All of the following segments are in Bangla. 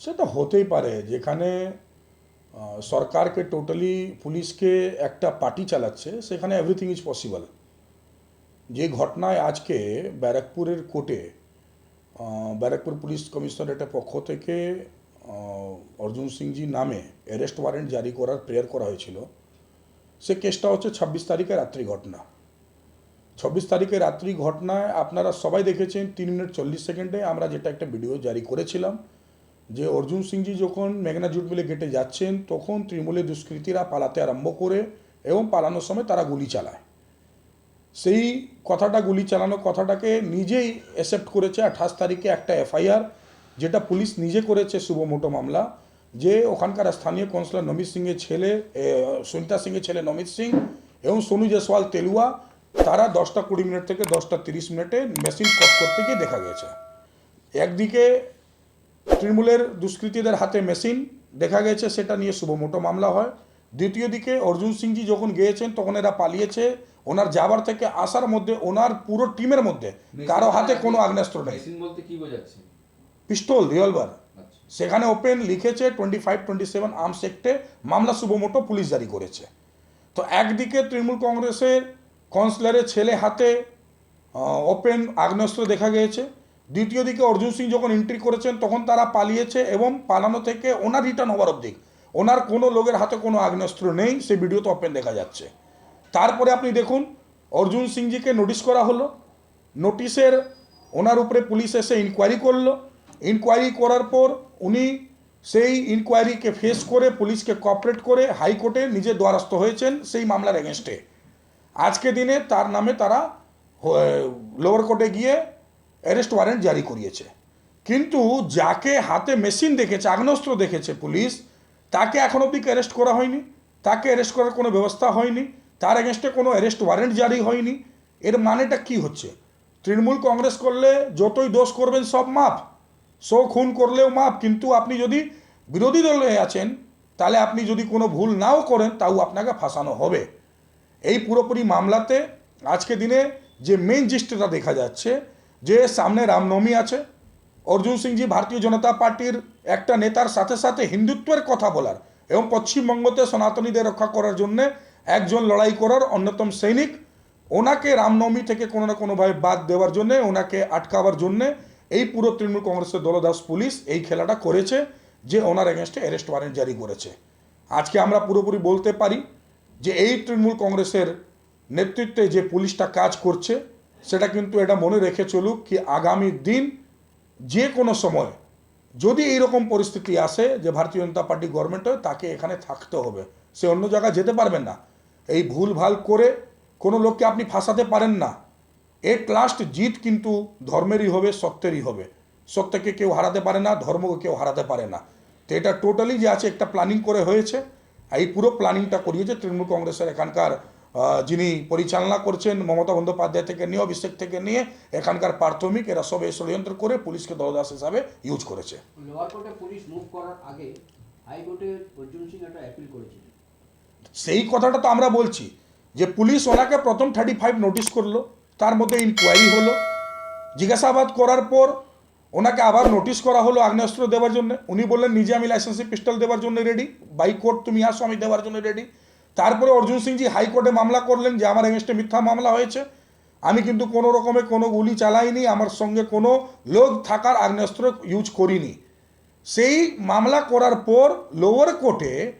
সেটা হতেই পারে, যেখানে সরকারকে টোটালি পুলিশকে একটা পার্টি চালাচ্ছে, সেখানে এভরিথিং ইজ পসিবল যে ঘটনায় আজকে ব্যারাকপুরের কোর্টে ব্যারাকপুর পুলিশ কমিশনারেটের পক্ষ থেকে অর্জুন সিংজি নামে অ্যারেস্ট ওয়ারেন্ট জারি করার প্রেয়ার করা হয়েছিল। সে কেসটা হচ্ছে ছাব্বিশ তারিখের রাত্রি ঘটনা। ছাব্বিশ তারিখের রাত্রি ঘটনায় আপনারা সবাই দেখেছেন, তিন মিনিট চল্লিশ সেকেন্ডে আমরা যেটা একটা ভিডিও জারি করেছিলাম, যে অর্জুন সিংজি যখন মেঘনা জুট মিলে গেটে যাচ্ছেন, তখন তৃণমূলের দুষ্কৃতীরা পালাতে আরম্ভ করে এবং পালানোর সময় তারা গুলি চালায়। সেই কথাটা, গুলি চালানো কথাটাকে নিজেই অ্যাকসেপ্ট করেছে আঠাশ তারিখে একটা এফআইআর যেটা পুলিশ নিজে করেছে শুভমোটো মামলা, যে ওখানকার স্থানীয় কাউন্সিলর নমিত সিংয়ের ছেলে সুনিতা সিংয়ের ছেলে নমিত সিং এবং সোনু জয়সওয়াল তেলুয়া তারা দশটা কুড়ি মিনিট থেকে দশটা তিরিশ মিনিটে মেশিন কট করতে গিয়ে দেখা গেছে একদিকে তৃণমূলের দুষ্কৃতীদের হাতে মেশিন দেখা গেছে সেটা নিয়ে শুভমোটো মামলা হয়। দ্বিতীয় দিকে অর্জুন সিংজি যখন গিয়েছেন তখন এরা পালিয়েছে। ওনার যাবার থেকে আসার মধ্যে ওনার পুরো টিমের মধ্যে কারও হাতে কোনো আগ্নেয়াস্ত্র নেই। মেশিন বলতে কি বোঝাচ্ছে? Pistol revolver. আচ্ছা। সেখানে ওপেন লিখেছে twenty five twenty seven arms অ্যাক্টে মামলা শুভমোটো পুলিশ জারি করেছে। তো একদিকে তৃণমূল কংগ্রেসের কাউন্সিলরের ছেলে হাতে ওপেন আগ্নেয়াস্ত্র দেখা গিয়েছে। দ্বিতীয় দিকে অর্জুন সিং যখন এন্ট্রি করেছেন, তখন তারা পালিয়েছে এবং পালানো থেকে ওনার রিটার্ন হওয়ার অবধি। ওনার কোনো লোকের হাতে কোনো আগ্নেয়াস্ত্র নেই, সে ভিডিওতে ওপেন দেখা যাচ্ছে। তারপরে আপনি দেখুন, অর্জুন সিংজিকে নোটিশ করা হলো। নোটিশের ওনার উপরে পুলিশ এসে ইনকোয়ারি করল। ইনকোয়ারি করার পর উনি সেই ইনকোয়ারিকে ফেস করে, পুলিশকে কপারেট করে হাইকোর্টে নিজে দ্বারস্থ হয়েছেন সেই মামলার এগেনস্টে আজকে দিনে তার নামে তারা লোয়ার কোর্টে গিয়ে অ্যারেস্ট ওয়ারেন্ট জারি করিয়েছে। কিন্তু যাকে হাতে মেশিন দেখেছে, আগ্নেয়াস্ত্র দেখেছে পুলিশ, তাকে এখন অবধি অ্যারেস্ট করা হয়নি? তাকে অ্যারেস্ট করার কোনো ব্যবস্থা হয়নি? তার এগেনস্টে কোনো অ্যারেস্ট ওয়ারেন্ট জারি হয়নি? এর মানেটা কি হচ্ছে? তৃণমূল কংগ্রেস করলে যতই দোষ করবেন, সব মাপ সো খুন করলেও মাপ কিন্তু আপনি যদি বিরোধী দলে আছেন, তাহলে আপনি যদি কোনো ভুল নাও করেন, তাও আপনাকে ফাঁসানো হবে। এই পুরোপুরি মামলাতে আজকে দিনে যে মেন জিস্টটা দেখা যাচ্ছে, যে সামনে রামনবমী আছে, অর্জুন সিংজি ভারতীয় জনতা পার্টির একটা নেতার সাথে সাথে হিন্দুত্বের কথা বলার এবং পশ্চিমবঙ্গতে সনাতনীদের রক্ষা করার জন্য একজন লড়াই করার অন্যতম সৈনিক, ওনাকে রামনবমী থেকে কোনো না কোনোভাবে বাদ দেওয়ার জন্য, ওনাকে আটকাবার জন্য এই পুরো তৃণমূল কংগ্রেসের দলদাস পুলিশ এই খেলাটা করেছে, যে ওনার এগেনস্টে অ্যারেস্ট ওয়ারেন্ট জারি করেছে। আজকে আমরা পুরোপুরি বলতে পারি যে এই তৃণমূল কংগ্রেসের নেতৃত্বে যে পুলিশটা কাজ করছে, সেটা কিন্তু এটা মনে রেখে চলুক কি আগামী দিন যে কোনো সময় যদি এইরকম পরিস্থিতি আসে যে ভারতীয় জনতা পার্টি গভর্নমেন্ট হয়, তাকে এখানে থাকতে হবে। সে অন্য জায়গায় যেতে পারবেন না। এই ভুল ভালো করে কোনো লোককে আপনি ফাঁসাতে পারেন না। এট লাস্ট জিত কিন্তু ধর্মেরই হবে, সত্যেরই হবে। সত্যকে কেউ হারাতে পারে না, ধর্মকে কেউ হারাতে পারে না। তো এটা টোটালি যে আছে, একটা প্ল্যানিং করে হয়েছে। এই পুরো প্ল্যানিংটা করিয়েছে তৃণমূল কংগ্রেসের এখানকার যিনি পরিচালনা করছেন মমতা বন্দ্যোপাধ্যায় থেকে নিয়ে অভিষেক থেকে নিয়ে এখানকার প্রাথমিক এরা সব এই ষড়যন্ত্র করে পুলিশকে দলদাস হিসাবে ইউজ করেছে। পুলিশ মুভ করার আগে হাইকোর্টে অর্জুন সিং একটা অ্যাপিল করেছিলেন। সেই কথাটা তো আমরা বলছি যে পুলিশ ওনাকে প্রথম থার্টি ফাইভ নোটিশ করল তার মধ্যে ইনকোয়ারি হলো জিজ্ঞাসাবাদ করার পর ওনাকে আবার নোটিশ করা হলো আগ্নেয়াস্ত্র দেওয়ার জন্য। উনি বললেন নিজে আমি লাইসেন্সি পিস্টল দেওয়ার জন্য রেডি বাই কোর্ট তুমি আসো আমি দেওয়ার জন্য রেডি তারপরে অর্জুন সিংজি হাইকোর্টে মামলা করলেন যে আমার এগেনস্টে মিথ্যা মামলা হয়েছে। আমি কিন্তু কোনো রকমে কোনো গুলি চালাইনি আমার সঙ্গে কোনো লোক থাকার আগ্নেয়াস্ত্র ইউজ করিনি। সেই মামলা করার পর লোয়ার কোর্টে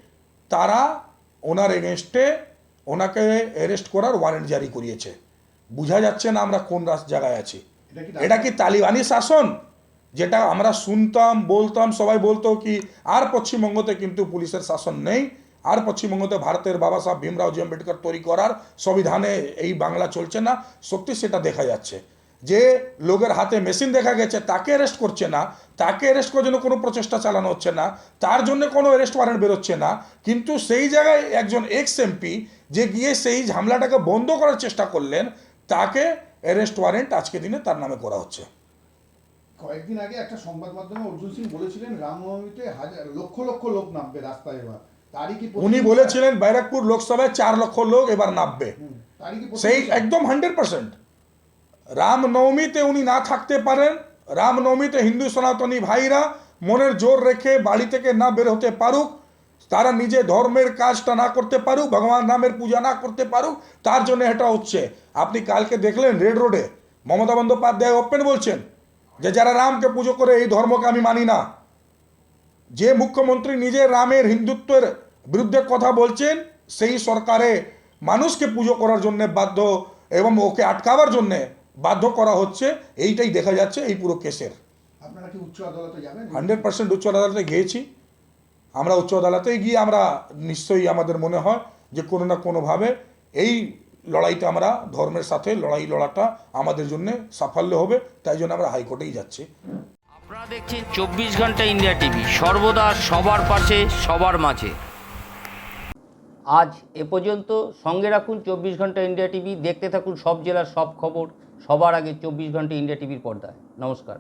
তারা ওনার এগেনস্টে ওনাকে অ্যারেস্ট করার ওয়ারেন্ট জারি করিয়েছে। বোঝা যাচ্ছে না আমরা কোন রাস- জায়গায় আছি। এটা কি তালিবানি শাসন? যেটা আমরা শুনতাম, বলতাম, সবাই বলতো কি, আর পশ্চিমবঙ্গতে কিন্তু পুলিশের শাসন নেই, আর পশ্চিমবঙ্গতে ভারতের বাবা সাহেব ভীমরাও জি আম্বেদকর তৈরি করার সংবিধানে এই বাংলা চলছে না। সত্যি সেটা দেখা যাচ্ছে। যে লোকের হাতে মেশিন দেখা গেছে, তাকে অ্যারেস্ট করছে না, তাকে অ্যারেস্ট করার জন্য কোনো প্রচেষ্টা চালানো হচ্ছে না, তার জন্য কোনো অ্যারেস্ট ওয়ারেন্ট বেরোচ্ছে না। কিন্তু সেই জায়গায় একজন এক্স এমপি যে গিয়ে সেই ঝামেলাটাকে বন্ধ করার চেষ্টা করলেন, তাকে অ্যারেস্ট ওয়ারেন্ট আজকে দিনে তার নামে করা হচ্ছে। কয়েকদিন আগে একটা সংবাদ মাধ্যমে অর্জুন সিং বলেছিলেন রামনবমীতে হাজার লক্ষ লক্ষ লোক নামবে রাস্তায় এবার। উনি বলেছিলেন ব্যারাকপুর লোকসভায় চার লক্ষ লোক এবার নামবে। সেই একদম হান্ড্রেড পার্সেন্ট। রামনবমীতে উনি না থাকতে পারেন। রামনবমীতে হিন্দু সনাতনী ভাইরা মনের জোর রেখে বাড়ি থেকে না বের হতে পারুক। তারা নিজে ধর্মের কাজটা না করতে পারুক ভগবান নামের পূজা না করতে পারুক তার জন্য এটা হচ্ছে। আপনি কালকে দেখলেন রেড রোডে মমতা বন্দ্যোপাধ্যায় ওপেন বলছেন। যে যারা রামকে পুজো করে এই ধর্মকে আমি মানি না। যে মুখ্যমন্ত্রী নিজে রামের হিন্দুত্বের বিরুদ্ধে কথা বলছেন সেই সরকারে মানুষকে পুজো করার জন্য বাধ্য এবং ওকে আটকাবার জন্য বাধ্য করা হচ্ছে এইটাই দেখা যাচ্ছে এই পুরো কেসের। আপনারা কি উচ্চ আদালতে যাবেন? হান্ড্রেড পার্সেন্ট উচ্চ আদালতে গিয়েছি। আমরা উচ্চ আদালতে গিয়ে আমরা নিশ্চয়ই আমাদের মনে হয় যে কোনো না কোনোভাবে এই লড়াইটা আমরা ধর্মের সাথে লড়াই লড়াটা আমাদের জন্য সাফল্য হবে তাই জন্য আমরা হাইকোর্টেই যাচ্ছি। আপনারা দেখছেন চব্বিশ ঘণ্টা ইন্ডিয়া টিভি সর্বদা সবার পাশে সবার মাঝে। আজ এ পর্যন্ত সঙ্গে রাখুন চব্বিশ ঘণ্টা ইন্ডিয়া টিভি দেখতে থাকুন সব জেলার সব খবর সবার আগে চব্বিশ ঘণ্টা ইন্ডিয়া টিভির পর্দায়। নমস্কার।